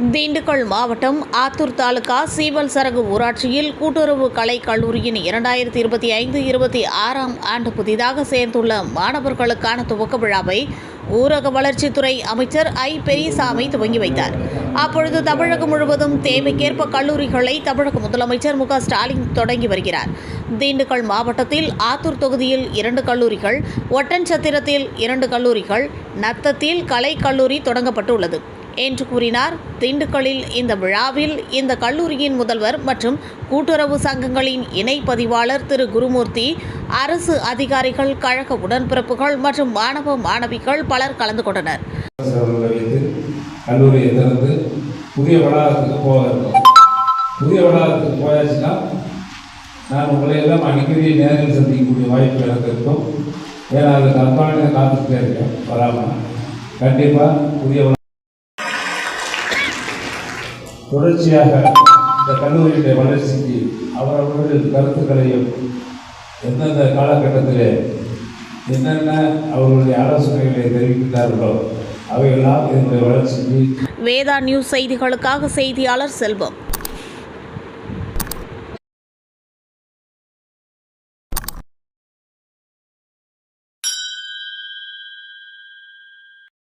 திண்டுக்கல் மாவட்டம் ஆத்தூர் தாலுகா சீவல் சரகு ஊராட்சியில் கூட்டுறவு கலை கல்லூரியின் இரண்டாயிரத்தி இருபத்தி ஐந்து இருபத்தி ஆறாம் ஆண்டு புதிதாக சேர்ந்துள்ள மாணவர்களுக்கான துவக்க விழாவை ஊரக வளர்ச்சித்துறை அமைச்சர் ஐ. பெரியசாமி துவங்கி வைத்தார். அப்பொழுது தமிழகம் முழுவதும் தேவைக்கேற்ப கல்லூரிகளை தமிழக முதலமைச்சர் மு. ஸ்டாலின் தொடங்கி வருகிறார். திண்டுக்கல் மாவட்டத்தில் ஆத்தூர் தொகுதியில் இரண்டு கல்லூரிகள் ஒட்டன்சத்திரத்தில் இரண்டு கல்லூரிகள் நத்தத்தில் கலை கல்லூரி தொடங்கப்பட்டுள்ளது. என்று கூறினார். திண்டுக்கல்லில் இந்த விழாவில் இந்த கல்லூரியின் முதல்வர் மற்றும் கூட்டுறவு சங்கங்களின் இணை பதிவாளர் திரு குருமூர்த்தி அரசு அதிகாரிகள் கழக உடன்பிறப்புகள் மற்றும் மாணவ மாணவிகள் பலர் கலந்து கொண்டனர். கல்லூரியை திறந்து புதிய வளாகத்துக்கு போக இருக்கும் புதிய வளாகத்துக்கு போயாச்சுன்னா நான் உங்களை எல்லாம் அடிக்கடி நேரில் சந்திக்கக்கூடிய வாய்ப்பு எனக்கு இருக்கும். ஏன்னா அது அன்பான காத்துக்கிட்டே இருக்கேன் வராமல் கண்டிப்பாக புதிய தொடர்ச்சியாக இந்த கல்லூரியுடைய வளர்ச்சிக்கு அவரவர்கள் கருத்துக்களையும் எந்தெந்த காலகட்டத்தில் என்னென்ன அவர்களுடைய ஆலோசனைகளை தெரிவிக்கிறார்களோ அவையெல்லாம் இதனுடைய வளர்ச்சிக்கு வேதா நியூஸ் செய்திகளுக்காக செய்தியாளர் செல்வம்.